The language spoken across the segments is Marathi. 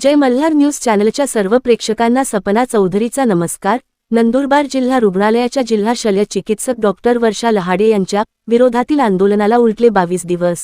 जय मल्हार न्यूज चॅनलच्या सर्व प्रेक्षकांना सपना चौधरीचा नमस्कार. नंदुरबार जिल्हा रुग्णालयाच्या जिल्हा शल्य चिकित्सक डॉक्टर वर्षा लहाडे यांच्या विरोधातील आंदोलनाला उलटले बावीस दिवस.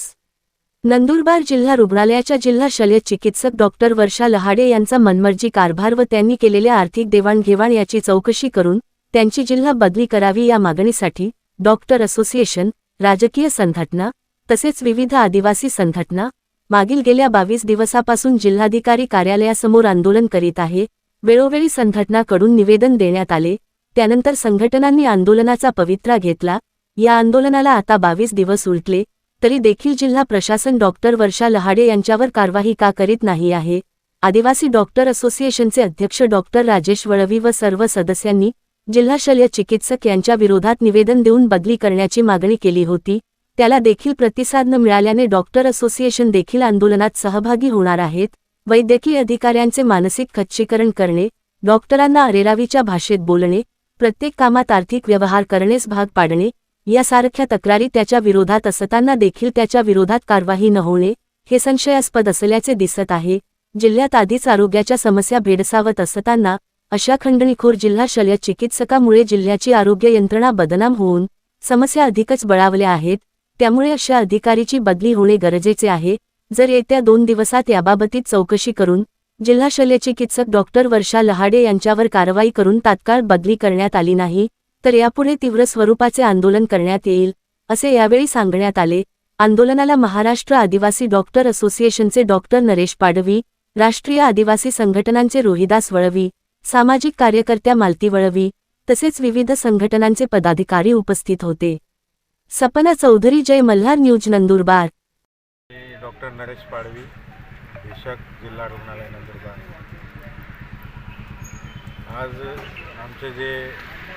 नंदुरबार जिल्हा रुग्णालयाच्या जिल्हा शल्य चिकित्सक डॉक्टर वर्षा लहाडे यांचा मनमर्जी कारभार व त्यांनी केलेल्या आर्थिक देवाणघेवाण याची चौकशी करून त्यांची जिल्हा बदली करावी या मागणीसाठी डॉक्टर असोसिएशन राजकीय संघटना तसेच विविध आदिवासी संघटना मागील गेल्या बावीस दिवसापासून जिल्हाधिकारी कार्यालयासमोर आंदोलन करीत आहे वेळोवेळी संघटनाकडून निवेदन देण्यात आले त्यानंतर संघटनांनी आंदोलनाचा पवित्रा घेतला या आंदोलनाला आता बावीस दिवस उलटले तरी देखील जिल्हा प्रशासन डॉक्टर वर्षा लहाडे यांच्यावर कारवाई का करीत नाही आहे आदिवासी डॉक्टर असोसिएशनचे अध्यक्ष डॉक्टर राजेश वळवी व सर्व सदस्यांनी जिल्हा शल्य चिकित्सक यांच्या विरोधात निवेदन देऊन बदली करण्याची मागणी केली होती त्याला देखील प्रतिसाद न मिळाल्याने डॉक्टर असोसिएशन देखील आंदोलनात सहभागी होणार आहेत. वैद्यकीय अधिकाऱ्यांचे मानसिक खच्चीकरण करणे डॉक्टरांना अरेरावीच्या भाषेत बोलणे प्रत्येक कामात आर्थिक व्यवहार करणेच भाग पाडणे यासारख्या तक्रारी त्याच्या विरोधात असताना देखील त्याच्या विरोधात कारवाई न होणे हे संशयास्पद असल्याचे दिसत आहे. जिल्ह्यात आधीच आरोग्याच्या समस्या भेडसावत असताना अशा खंडणीखोर जिल्हा शल्य चिकित्सकामुळे जिल्ह्याची आरोग्य यंत्रणा बदनाम होऊन समस्या अधिकच बळावल्या आहेत. त्यामुळे अशा अधिकारीची बदली होणे गरजेचे आहे. जर येत्या दोन दिवसात याबाबतीत चौकशी करून जिल्हा शल्यचिकित्सक डॉक्टर वर्षा लहाडे यांच्यावर कारवाई करून तात्काळ बदली करण्यात आली नाही तर यापुढे तीव्र स्वरूपाचे आंदोलन करण्यात येईल असे यावेळी सांगण्यात आले. आंदोलनाला महाराष्ट्र आदिवासी डॉक्टर असोसिएशनचे डॉक्टर नरेश पाडवी राष्ट्रीय आदिवासी संघटनांचे रोहिदास वळवी सामाजिक कार्यकर्त्या मालती वळवी तसेच विविध संघटनांचे पदाधिकारी उपस्थित होते. सपना चौधरी जय मल्हार न्यूज नंदुरबार. डॉक्टर नरेश पाडवी भीषक जिल्हा रुग्णालय नंदुरबार. आज आमचे जे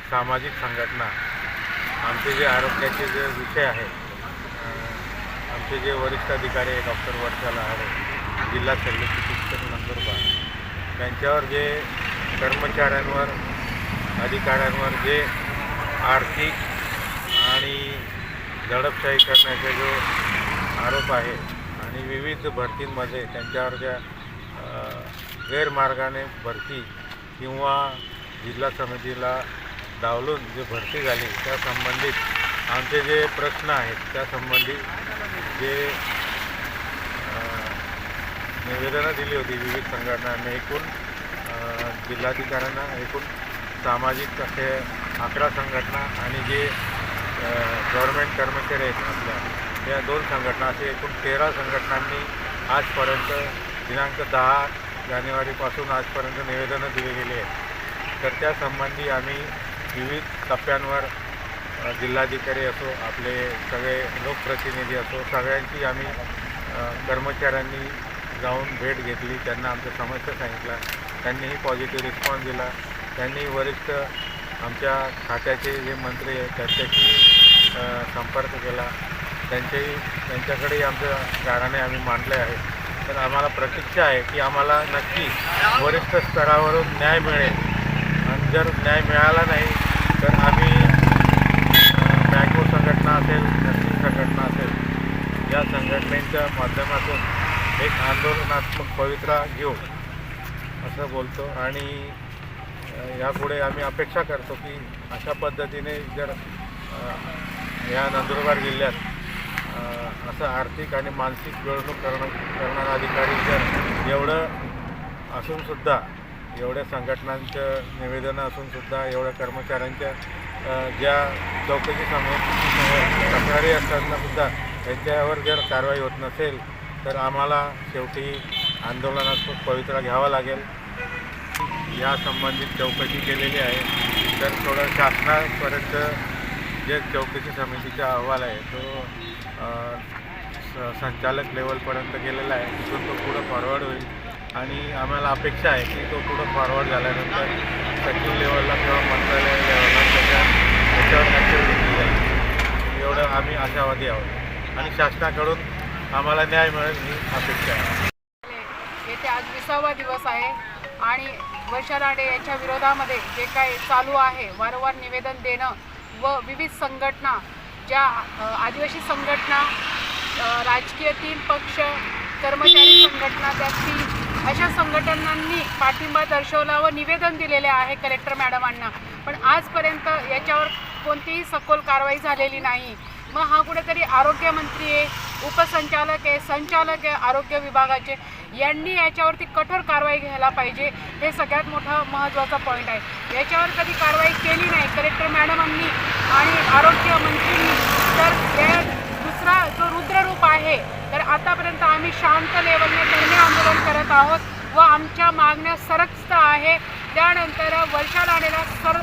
सामाजिक संघटना आमचे जे आरोग्याचे जे विषय आहेत आमचे जे वरिष्ठ अधिकारी आहे डॉक्टर वर्षा लहाडे जिल्हा शल्य चिकित्सक नंदुरबार. त्यांच्यावर जे कर्मचाऱ्यांवर अधिकाऱ्यांवर जे आर्थिक आणि दडपशाही करण्याचा जो आरोप आहे आणि विविध भरतींमध्ये त्यांच्यावर ज्या गैरमार्गाने भरती किंवा जिल्हा समितीला डावलून जे भरती झाली त्या संबंधित आमचे जे प्रश्न आहेत त्या संबंधी जे निवेदनं दिली होती विविध संघटनांनी एकूण जिल्हाधिकाऱ्यांना एकूण सामाजिक असे अकरा संघटना आणि जे गव्हर्मेंट कर्मचारी आहेत आपल्या. या दोन संघटना असे एकूण तेरा संघटनांनी आजपर्यंत दिनांक दहा जानेवारीपासून आजपर्यंत निवेदनं दिली गेली आहेत. तर त्या संबंधी आम्ही विविध टप्प्यांवर जिल्हाधिकारी असो आपले सगळे लोकप्रतिनिधी असो सगळ्यांची आम्ही कर्मचाऱ्यांनी जाऊन भेट घेतली त्यांना आमच्या समस्या सांगितल्या त्यांनीही पॉझिटिव्ह रिस्पॉन्स दिला त्यांनी वरिष्ठ आमच्या खात्याचे जे मंत्री आहेत त्यांच्याशी संपर्क केला. त्यांच्याही त्यांच्याकडेही आमच्या गाराने आम्ही मांडले आहे. तर आम्हाला प्रतीक्षा आहे की आम्हाला नक्की वरिष्ठ स्तरावरून न्याय मिळेल. आणि जर न्याय मिळाला नाही तर आम्ही मॅक्रो संघटना असेल नर्सिंग संघटना असेल या संघटनेच्या माध्यमातून एक आंदोलनात्मक पवित्रा घेऊ असं बोलतो. आणि यापुढे आम्ही अपेक्षा करतो की अशा पद्धतीने जर या नंदुरबार जिल्ह्यात असं आर्थिक आणि मानसिक पिळवणूक करणं करणारा अधिकारी जर एवढं असूनसुद्धा एवढ्या संघटनांचं निवेदनं असूनसुद्धा एवढ्या कर्मचाऱ्यांच्या ज्या चौकशी समोर तक्रारी असतानासुद्धा त्यांच्यावर जर कारवाई होत नसेल तर आम्हाला शेवटी आंदोलनात्मक पवित्रा घ्यावा लागेल. या संबंधित चौकशी केलेली आहे. तर थोडं शासनापर्यंत जे चौकशी समितीचा अहवाल आहे तो स- संचालक लेवलपर्यंत गेलेला आहे. तिथून तो पुढं फॉरवर्ड होईल. आणि आम्हाला अपेक्षा आहे की तो पुढं फॉरवर्ड झाल्यानंतर सचिव लेवलला किंवा मंत्रालय लेवलला त्याच्या त्याच्यावर ॲक्शन घेतली जाईल. एवढं आम्ही आशावादी आहोत. आणि शासनाकडून आम्हाला न्याय मिळेल ही अपेक्षा आहे. येथे आज विसावा दिवस आहे. आणि वर्षा यांच्या विरोधामध्ये जे काही चालू आहे वारंवार निवेदन देणं व विविध संघटना ज्या आदिवासी संघटना राजकीय तीन पक्ष कर्मचारी संघटना त्याची अशा संघटनांनी पाठिंबा दर्शवला व निवेदन दिलेले आहे कलेक्टर मॅडमांना. पण आजपर्यंत याच्यावर कोणतीही सखोल कारवाई झालेली नाही. मग हा कुठेतरी आरोग्यमंत्री आहे उपसंचालक आहे संचालक आहे आरोग्य विभागाचे. यांनी याच्यावरती कठोर कारवाई घ्यायला पाहिजे. हे सगळ्यात मोठा महत्त्वाचा पॉईंट आहे. याच्यावर कधी कारवाई केली नाही. कलेक्टर मॅडमांनी आणि आरोग्यमंत्रींनी तर या दुसरा जो रुद्ररूप आहे तर आतापर्यंत आम्ही शांत लेवलने धरणे आंदोलन करत आहोत व आमच्या मागण्या सरक्त आहे. त्यानंतर वर्षा आलेल्या सर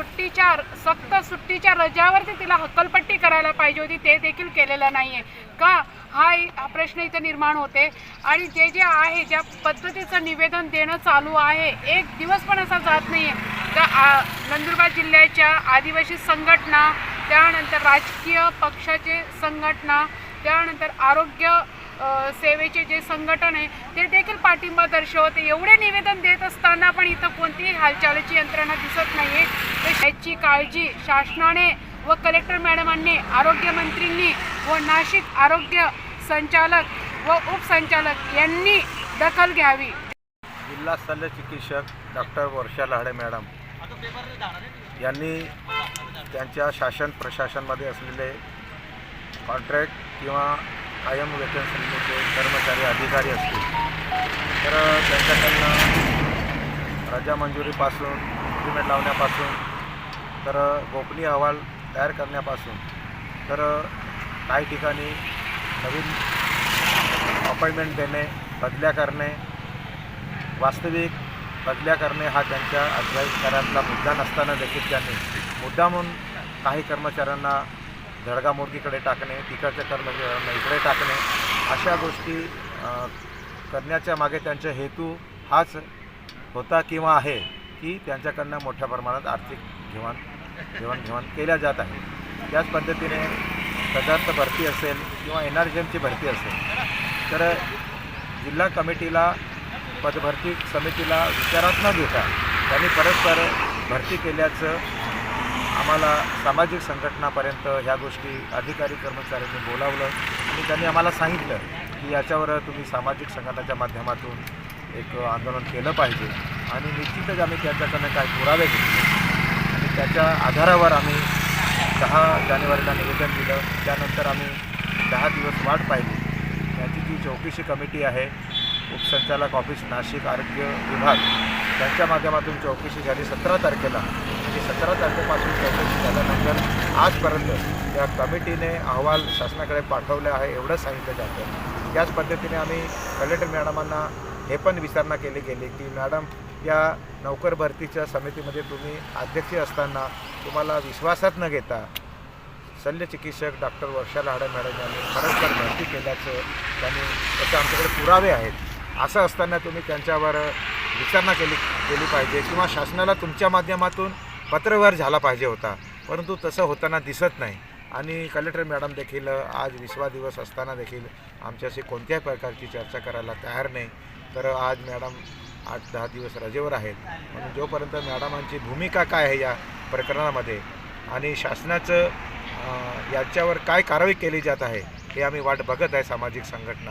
सुट्टीच्या सक्त सुट्टीच्या रजावरती तिला हक्कलपट्टी करायला पाहिजे होती ते देखील केलेलं नाही आहे का? हा प्रश्न इथं निर्माण होते. आणि जे जे आहे ज्या पद्धतीचं निवेदन देणं चालू आहे एक दिवस पण असा जात नाही आहे तर आ- नंदुरबार जिल्ह्याच्या आदिवासी संघटना त्यानंतर राजकीय पक्षाचे संघटना त्यानंतर आरोग्य सेवेचे जे संघटन आहे ते देखील पाठिंबा दर्शवते एवढे निवेदन देत असताना पण इथं कोणतीही हालचालीची यंत्रणा दिसत नाही आहे याची काळजी शासनाने व कलेक्टर मॅडमांनी आरोग्यमंत्रींनी व नाशिक आरोग्य संचालक व उपसंचालक यांनी दखल घ्यावी. जिल्हा शल्य चिकित्सक डॉक्टर वर्षा लाडे मॅडम यांनी त्यांच्या शासन प्रशासनमध्ये असलेले कॉन्ट्रॅक्ट किंवा कायम वेतनश्रेणीचे कर्मचारी अधिकारी असतील. तर त्यांच्याकडनं रजा मंजुरीपासून एग्रीमेंट लावण्यापासून तर गोपनीय अहवाल तयार करण्यापासून तर काही ठिकाणी नवीन अपॉइंटमेंट देणे बदल्या करणे वास्तविक बदल्या करणे हा त्यांच्या अधिकाऱ्यांचा मुद्दा नसताना देखील त्यांनी मुद्दा म्हणून काही कर्मचाऱ्यांना धडगामुर्गीकडे टाकणे तिकडच्या कर्मचाऱ्यांना इकडे टाकणे अशा गोष्टी करण्याच्या मागे त्यांचा हेतू हाच होता किंवा आहे की त्यांच्याकडनं मोठ्या प्रमाणात आर्थिक घेवाण घेवाणघेवाण केल्या जात आहे. त्याच पद्धतीने पदार्थ भरती असेल किंवा एन आर जी एमची भरती असेल तर जिल्हा कमिटीला पदभरती समितीला विचारात न घेता त्यांनी परस्पर भरती केल्याचं आम्हाला सामाजिक संघटनापर्यंत ह्या गोष्टी अधिकारी कर्मचाऱ्यांनी बोलावलं आणि त्यांनी आम्हाला सांगितलं की याच्यावर तुम्ही सामाजिक संघटनाच्या माध्यमातून एक आंदोलन केलं पाहिजे. आणि निश्चितच आम्ही त्यांच्याकडनं काही पुरावे घेतले. आणि त्याच्या आधारावर आम्ही दहा जानेवारीला निवेदन दिलं. त्यानंतर आम्ही दहा दिवस वाट पाहिली. त्याची जी चौकशी कमिटी आहे उपसंचालक ऑफिस नाशिक आरोग्य विभाग त्यांच्या माध्यमातून चौकशी झाली. सतरा तारखेला म्हणजे सतरा तारखेपासून चौकशी झाल्यानंतर आजपर्यंत या कमिटीने अहवाल शासनाकडे पाठवले आहे एवढं सांगितलं जातं. त्याच पद्धतीने आम्ही कलेक्टर मॅडमांना हे पण विचारणा केली गेली की मॅडम या नौकर भरतीच्या समितीमध्ये तुम्ही अध्यक्ष असताना तुम्हाला विश्वासात न घेता शल्य चिकित्सक डॉक्टर वर्षा लाडे मॅडम यांनी परस्पर भरती केल्याचं त्यांनी त्याचे आमच्याकडे पुरावे आहेत. असं असताना तुम्ही त्यांच्यावर विचारणा केली केली पाहिजे किंवा शासनाला तुमच्या माध्यमातून पत्रव्यवहार झाला पाहिजे होता. परंतु तसं होताना दिसत नाही. आणि कलेक्टर मॅडम देखील आज विश्वा दिवस असताना देखील आमच्याशी कोणत्याही प्रकारची चर्चा करायला तयार नाही. तर आज मॅडम आठ दहा दिवस रजेवर आहेत. म्हणून जोपर्यंत मॅडमांची भूमिका काय आहे या प्रकरणामध्ये आणि शासनाचं याच्यावर काय कारवाई केली जात आहे हे आम्ही वाट बघत आहे सामाजिक संघटना.